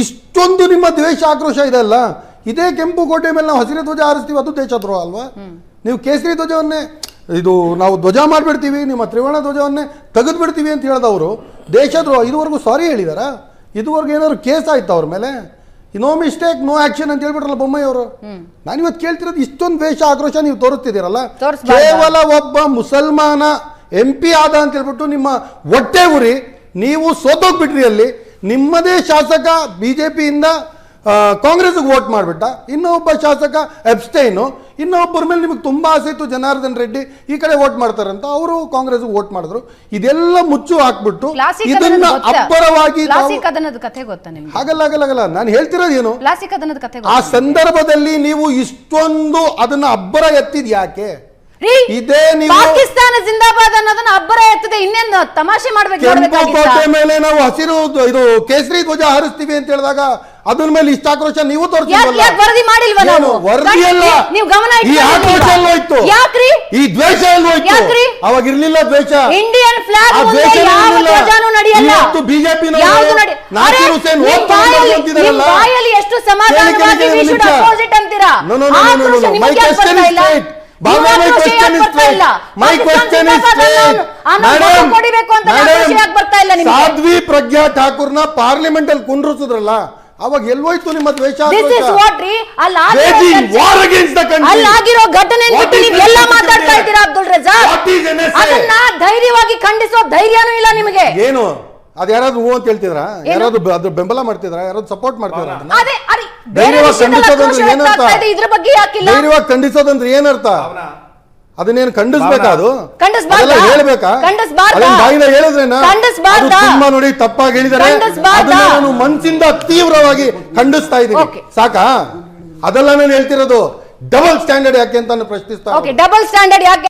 ಇಷ್ಟೊಂದು ನಿಮ್ಮ ದ್ವೇಷ ಆಕ್ರೋಶ ಇದೆ ಅಲ್ಲ? ಇದೇ ಕೆಂಪು ಕೋಟೆ ಮೇಲೆ ನಾವು ಹಸಿರು ಧ್ವಜ ಹಾರಿಸ್ತೀವಿ ಅದು ದೇಶದ್ರೋಹ ಅಲ್ವಾ? ನೀವು ಕೇಸರಿ ಧ್ವಜವನ್ನೇ ಇದು ನಾವು ಧ್ವಜ ಮಾಡಿಬಿಡ್ತೀವಿ ನಿಮ್ಮ ತ್ರಿವರ್ಣ ಧ್ವಜವನ್ನೇ ತೆಗೆದು ಬಿಡ್ತೀವಿ ಅಂತ ಹೇಳಿದವರು ದೇಶದ್ರೋಹ ಇದುವರೆಗೂ ಸಾರಿ ಹೇಳಿದಾರ? ಇದುವರೆಗೂ ಏನಾದ್ರು ಕೇಸ್ ಆಯ್ತು ಅವ್ರ ಮೇಲೆ? ನೋ ಮಿಸ್ಟೇಕ್ ನೋ ಆಕ್ಷನ್ ಅಂತ ಹೇಳ್ಬಿಟ್ರಲ್ಲ ಬೊಮ್ಮಯ್ಯವರು ಅವರು. ನಾನು ಇವತ್ತು ಕೇಳ್ತಿರೋದು ಇಷ್ಟೊಂದು ದ್ವೇಷ ಆಕ್ರೋಶ ನೀವು ತೋರಿಸ್ತಿದ್ದೀರಲ್ಲ? ಕೇವಲ ಒಬ್ಬ ಮುಸಲ್ಮಾನ ಎಂ ಪಿ ಆದ ಅಂತ ಹೇಳ್ಬಿಟ್ಟು ನಿಮ್ಮ ಹೊಟ್ಟೆ ಉರಿ ನೀವು ಸೋತೋಗ್ಬಿಟ್ರಿ ಅಲ್ಲಿ. ನಿಮ್ಮದೇ ಶಾಸಕ ಬಿ ಜೆ ಪಿಯಿಂದ ಕಾಂಗ್ರೆಸ್ಗೆ ವೋಟ್ ಮಾಡಿಬಿಟ್ಟ. ಇನ್ನೊಬ್ಬ ಶಾಸಕ ಎಬ್ಸ್ಟೈನು ಇನ್ನೊಬ್ಬರ ಮೇಲೆ ನಿಮಗೆ ತುಂಬಾ ಆಸೆ ಇತ್ತು ಜನಾರ್ದನ್ ರೆಡ್ಡಿ ಈ ಕಡೆ ವೋಟ್ ಮಾಡ್ತಾರಂತ ಅವರು ಕಾಂಗ್ರೆಸ್ಗೆ ವೋಟ್ ಮಾಡಿದ್ರು. ಇದೆಲ್ಲ ಮುಚ್ಚು ಹಾಕ್ಬಿಟ್ಟು ಇದನ್ನ ಅಬ್ಬರವಾಗಿ ಕಥೆ ಗೊತ್ತಾ ನಿಮ್ಗೆ? ಹಾಗಲ್ಲ ಆಗಲ್ಲ ಆಗಲ್ಲ ನಾನು ಹೇಳ್ತಿರೋದು ಏನು? ಪ್ಲಾಸ್ಟಿಕ್ ಕಥೆ ಆ ಸಂದರ್ಭದಲ್ಲಿ ನೀವು ಇಷ್ಟೊಂದು ಅದನ್ನ ಅಬ್ಬರ ಎತ್ತಿದ್ಯಾಕೆ? ಯಾಕೆ ಇದೇ ನೀವು ಪಾಕಿಸ್ತಾನ ಜಿಂದಾಬಾದ್ ಅನ್ನೋದನ್ನ ಅಬ್ಬರ ಎತ್ತದೆ ಇನ್ನೇನು ತಮಾಷೆ ಮಾಡ್ಬೇಕು ಮೇಲೆ ನಾವು ಹಸಿರು ಇದು ಕೇಸರಿ ಧ್ವಜ ಹಾರಿಸ್ತೀವಿ ಅಂತ ಹೇಳಿದಾಗ ಅದ್ರ ಮೇಲೆ ಇಷ್ಟ ಆಕ್ರೋಶ ನೀವು ವರದಿ ಮಾಡಿಲ್ವಾ? ನಾವು? ವರದಿ ಅಲ್ಲ ನೀವು- ಗಮನ ಈ? ಆಕ್ರೋಶ ಎಲ್ಲೋಯ್ತು ಯಾಕ್ರಿ? ಈ ದ್ವೇಷ ಎಲ್ಲೋಯ್ತು ಯಾಕ್ರಿ? ಅವಾಗ ಇರ್ಲಿಲ್ಲ ದ್ವೇಷ ಇಂಡಿಯನ್ ಫ್ಲಾಗ್ ಮುಂದೆ ಯಾವ. ಧ್ವಜನೂ ನಡೆಯಲ್ಲ ಇವತ್ತು ಬಿಜೆಪಿ ಯಾವುದು ಅರೆ, ಹುಸೇನ್ ನಿಮ್ ಬಾಯಲ್ಲಿ- ಎಷ್ಟು ಸಮಾಧಾನವಾಗಿ ನಿಮಿಷ. oppose it ಅಂತೀರಾ No, no, no, no, no, no, no. ಆಕ್ರೋಶ My question is straight. My question is straight. Madam, madam, Sadhvi Pragya ಠಾಕೂರ್ನ parliament ಅಲ್ಲಿ ಕುಂಡ್ರಿಸಿದ್ರಲ್ಲ ಅವಾಗ ಎಲ್ಲೋಯ್ತು ನಿಮ್ಮ ದ್ವೇಷ ದಿಸ್ ಇಸ್ ಆಕ್ರೋಶ? ವಾಟ್ ರೀ ಅಲ್ಲಿ ಆಗಿರೋ ಅಲ್ಲಿ ಘಟನೆ What ಬಿಟ್ಟು ನೀವು ಎಲ್ಲ ಮಾತಾಡ್ತಾ ಇದ್ದೀರಾ ಅಬ್ದುಲ್ ರಜಾಕ್? ಅದನ್ನ ಧೈರ್ಯವಾಗಿ ಖಂಡಿಸೋ ಧೈರ್ಯನೂ ಇಲ್ಲ ನಿಮಗೆ ಏನು ಅದ್ ಯಾರಾದ್ರೂ ಹೂ ಅಂತ ಹೇಳ್ತಿದ್ರ ಯಾರಾದ್ರೂ ಅದ್ರ ಬೆಂಬಲ ಮಾಡ್ತಿದ್ರ ಯಾರಾದ್ರೂ ಸಪೋರ್ಟ್ ಮಾಡ್ತಿದ್ರ? ಅದೇ ಅರೆ, ಧೈರ್ಯವಾಗಿ ಖಂಡಿಸೋದಂದ್ರೆ ಏನರ್ಥ? ಇದ್ರ ಬಗ್ಗೆ ಯಾಕಿಲ್ಲ ಧೈರ್ಯವಾಗಿ ಖಂಡಿಸೋದಂದ್ರೆ ಏನರ್ಥ ಅದನ್ನೇನು ಖಂಡಿಸ್ಬೇಕಾ ಅದು ಖಂಡಿಸ್ಬಾರ್ದಾ? ಹೇಳ್ಬೇಕಾ ಖಂಡಿಸ್ಬಾರ್ದಾ? ಅದನ್ನ ಬಾಯಿನ ಹೇಳಿದ್ರೇನಾ ಖಂಡಿಸ್ಬಾರ್ದಾ? ಅದು ತುಂಬಾ ನೋಡಿ ತಪ್ಪಾಗಿ ಹೇಳಿದಾರೆ? ಅದನ್ನ ನಾನು ಮನಸ್ಸಿಂದ ತೀವ್ರವಾಗಿ ಖಂಡಿಸ್ತಾ ಇದ್ದೀನಿ. ಸಾಕಾ ಅದೆಲ್ಲ ನಾನು ಹೇಳ್ತಿರೋದು ಡಬಲ್ ಸ್ಟ್ಯಾಂಡರ್ಡ್ ಯಾಕೆ ಅಂತ ನಾನು ಪ್ರಶ್ನಿಸ್ತಾ ಓಕೆ ಡಬಲ್ ಸ್ಟ್ಯಾಂಡರ್ಡ್ ಯಾಕೆ